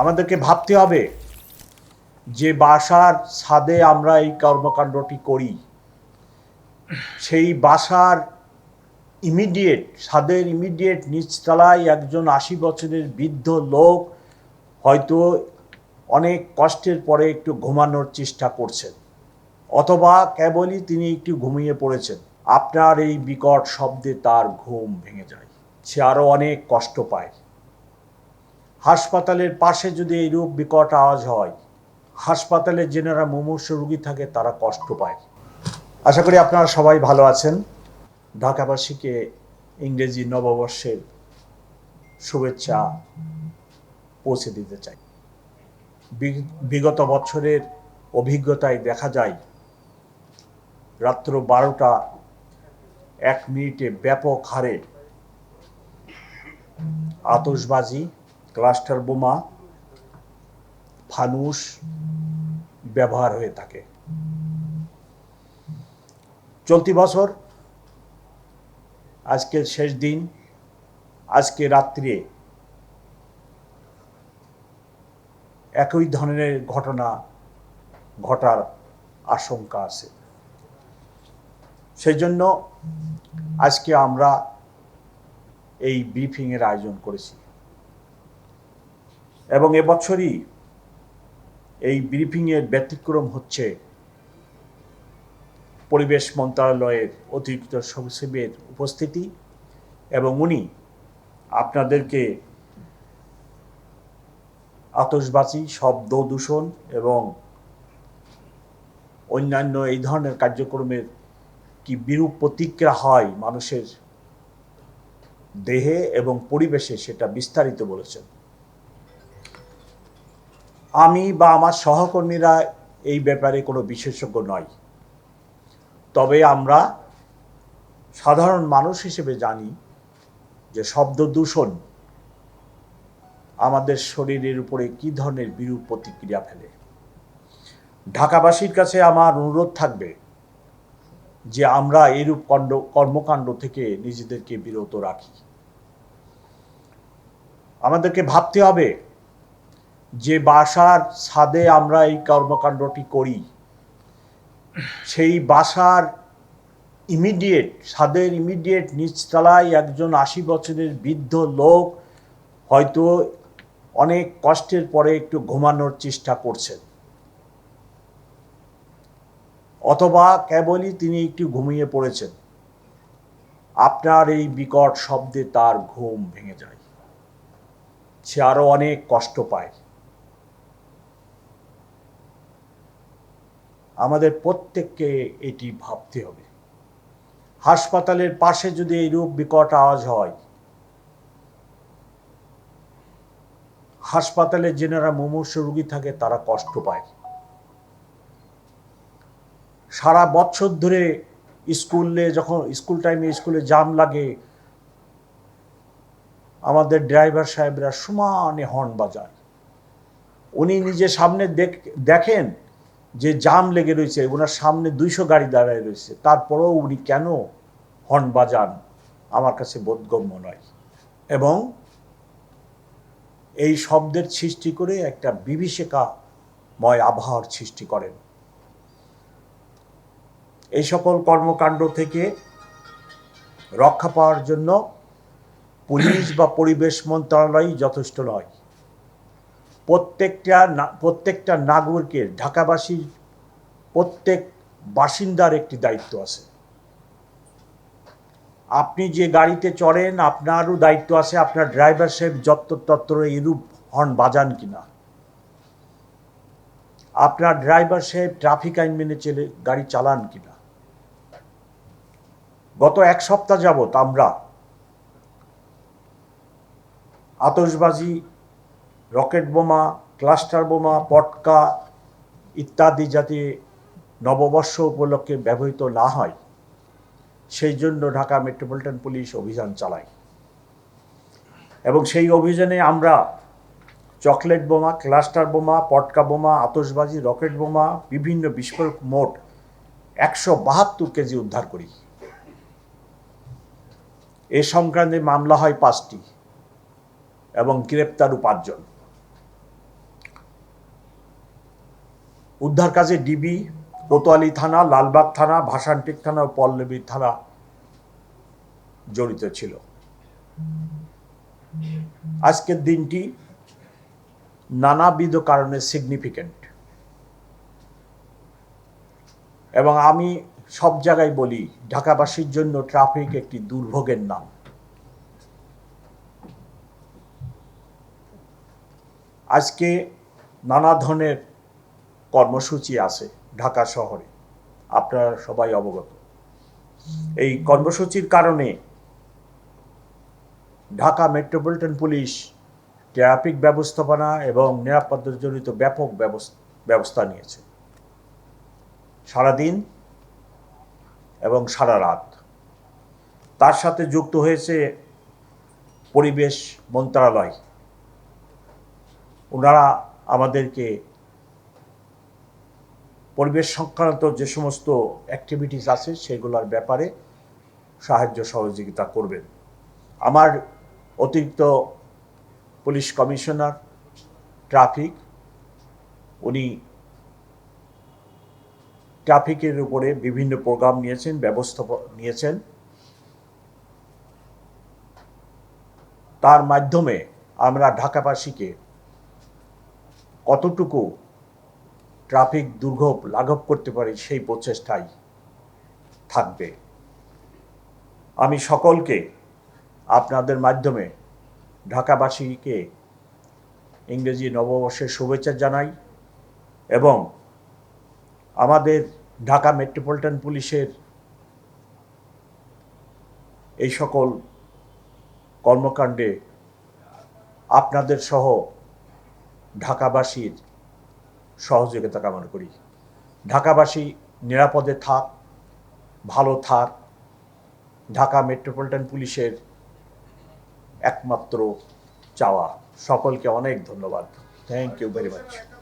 আমাদেরকে ভাবতে হবে যে বাসার ছাদে আমরা এই কর্মকাণ্ডটি করি। সেই বাসার ইমিডিয়েট, ছাদের ইমিডিয়েট নিচতলায় একজন আশি বছরের বৃদ্ধ লোক হয়তো অনেক কষ্টের পরে একটু ঘুমানোর চেষ্টা করছেন, অথবা কেবলই তিনি একটু ঘুমিয়ে পড়েছেন। আপনার এই বিকট শব্দে তার ঘুম ভেঙে যায়। সে আরও অনেক কষ্ট পায়। হাসপাতালের পাশে যদি এইরূপ বিকট আওয়াজ হয়, হাসপাতালে যেনারা মুমূর্ষ রোগী থাকে, তারা কষ্ট পায়। আশা করি আপনারা সবাই ভালো আছেন। ঢাকাবাসীকে ইংরেজি নববর্ষের শুভেচ্ছা পৌঁছে দিতে চাই। বিগত বছরের অভিজ্ঞতায় দেখা যায়, রাত্র বারোটা এক মিনিটে ব্যাপক হারে আতশবাজি ক্লাস্টার বোমা, ফানুস ব্যবহার হয়ে থাকে। চলতি বছর, আজকের শেষ দিন, আজকে রাত্রে একই ধরনের ঘটনা ঘটার আশঙ্কা আছে। সেই জন্য আজকে আমরা এই ব্রিফিংয়ের আয়োজন করেছি। এবং এবছরই এই ব্রিফিংয়ের ব্যতিক্রম হচ্ছে পরিবেশ মন্ত্রণালয়ের অতিরিক্ত সচিবের উপস্থিতি এবং উনি আপনাদেরকে আতসবাজি শব্দ দূষণ এবং অন্যান্য এই ধরনের কার্যক্রমের কি বিরূপ প্রতিক্রিয়া হয় মানুষের দেহে এবং পরিবেশে সেটা বিস্তারিত বলেছেন। আমি বা আমার সহকর্মীরা এই ব্যাপারে কোনো বিশেষজ্ঞ নয় তবে আমরা সাধারণ মানুষ হিসেবে জানি যে শব্দ দূষণ আমাদের শরীরের উপরে কি ধরনের বিরূপ প্রতিক্রিয়া ফেলে। ঢাকাবাসীর কাছে আমার অনুরোধ থাকবে যে আমরা এরূপ কণ্ড, কর্মকাণ্ড থেকে নিজেদেরকে বিরত রাখি। আমাদেরকে ভাবতে হবে যে বাসার ছাদে আমরা এই কর্মকাণ্ডটি করি, সেই বাসার ইমিডিয়েট ছাদের ইমিডিয়েট নিচতলায় একজন আশি বছরের বৃদ্ধ লোক হয়তো অনেক কষ্টের পরে একটু ঘুমানোর চেষ্টা করছেন। অথবা কেবলই তিনি একটু ঘুমিয়ে পড়েছেন। আপনার এই বিকট শব্দে তার ঘুম ভেঙে যায়। সে আরও অনেক কষ্ট পায়। আমাদের প্রত্যেককে এটি ভাবতে হবে। হাসপাতালের পাশে যদি এই এইরূপ বিকট আওয়াজ হয় হাসপাতালে যেনারা মুমূর্ষ রোগী থাকে, তারা কষ্ট পায়। সারা বছর ধরে স্কুলে যখন, স্কুল টাইমে স্কুলে জাম লাগে, আমাদের ড্রাইভার সাহেবরা সমানে হর্ন বাজায়। উনি নিজে সামনে দেখ- দেখেন যে জাম লেগে রয়েছে, ওনার সামনে দুইশো গাড়ি দাঁড়ায় রয়েছে, তারপরেও উনি কেন হর্ন বাজান? আমার কাছে বোধগম্য নয়। এবং এই শব্দের সৃষ্টি করে একটা বিভীষিকাময় আবহাওয়ার সৃষ্টি করেন। এই সকল কর্মকাণ্ড থেকে রক্ষা পাওয়ার জন্য পুলিশ বা পরিবেশ মন্ত্রণালয় যথেষ্ট নয়। প্রত্যেকটা প্রত্যেকটা নাগরিকের, ঢাকাবাসীর প্রত্যেক বাসিন্দার একটি দায়িত্ব আছে। আপনি যে গাড়িতে চড়েন, আপনারও দায়িত্ব আছে, আপনার ড্রাইভার সাহেব যত্র তত্র এরূপ হর্ন বাজান কিনা। আপনার ড্রাইভার সাহেব ট্রাফিক আইন মেনে চলে গাড়ি চালান কিনা। গত এক সপ্তাহ যাবত আমরা আতশবাজি রকেট বোমা, ক্লাস্টার বোমা, পটকা ইত্যাদি যাতে নববর্ষ উপলক্ষে ব্যবহৃত না হয়, সেই জন্য ঢাকা মেট্রোপলিটন পুলিশ অভিযান চালায়। এবং সেই অভিযানে আমরা চকলেট বোমা, ক্লাস্টার বোমা, পটকা বোমা, আতশবাজি, রকেট বোমা, বিভিন্ন বিস্ফোরক মোট একশো বাহাত্তর কেজি উদ্ধার করি। এ সংক্রান্তে মামলা হয় পাঁচটি এবং গ্রেপ্তারও পাঁচজন উদ্ধার কাজে ডিবি, কোতোয়ালি থানা, লালবাগ থানা, ভাসানটেক থানা ও পল্লবী থানা জড়িত ছিল। আজকের দিনটি নানাবিধ কারণে সিগনিফিক্যান্ট এবং আমি সব জায়গায় বলি, ঢাকাবাসীর জন্য ট্রাফিক একটি দুর্ভোগের নাম। আজকে নানা ধরনের কর্মসূচি আছে ঢাকা শহরে। আপনারা সবাই অবগত। এই কর্মসূচির কারণে ঢাকা মেট্রোপলিটন পুলিশ ট্রাফিক ব্যবস্থাপনা এবং নিরাপত্তাজনিত ব্যাপক ব্যবস- ব্যবস্থা নিয়েছে। সারাদিন এবং সারা রাত। তার সাথে যুক্ত হয়েছে পরিবেশ মন্ত্রণালয় ওনারা আমাদেরকে পরিবেশ সংক্রান্ত যে সমস্ত অ্যাক্টিভিটিস আছে সেগুলোর ব্যাপারে সাহায্য সহযোগিতা করবেন। আমার অতিরিক্ত পুলিশ কমিশনার, ট্রাফিক, উনি ট্রাফিকের উপরে বিভিন্ন প্রোগ্রাম নিয়েছেন ব্যবস্থা নিয়েছেন। তার মাধ্যমে আমরা ঢাকাবাসীকে কতটুকু ট্রাফিক দুর্ভোগ লাঘব করতে পারি সেই প্রচেষ্টাই থাকবে। আমি সকলকে আপনাদের মাধ্যমে ঢাকাবাসীকে ইংরেজি নববর্ষের শুভেচ্ছা জানাই এবং আমাদের ঢাকা মেট্রোপলিটন পুলিশের এই সকল কর্মকাণ্ডে আপনাদের সহ ঢাকাবাসীর সহযোগিতা কামনা করি। ঢাকাবাসী নিরাপদে থাক, ভালো থাক। ঢাকা মেট্রোপলিটন পুলিশের একমাত্র চাওয়া। সকলকে অনেক ধন্যবাদ। Thank you very much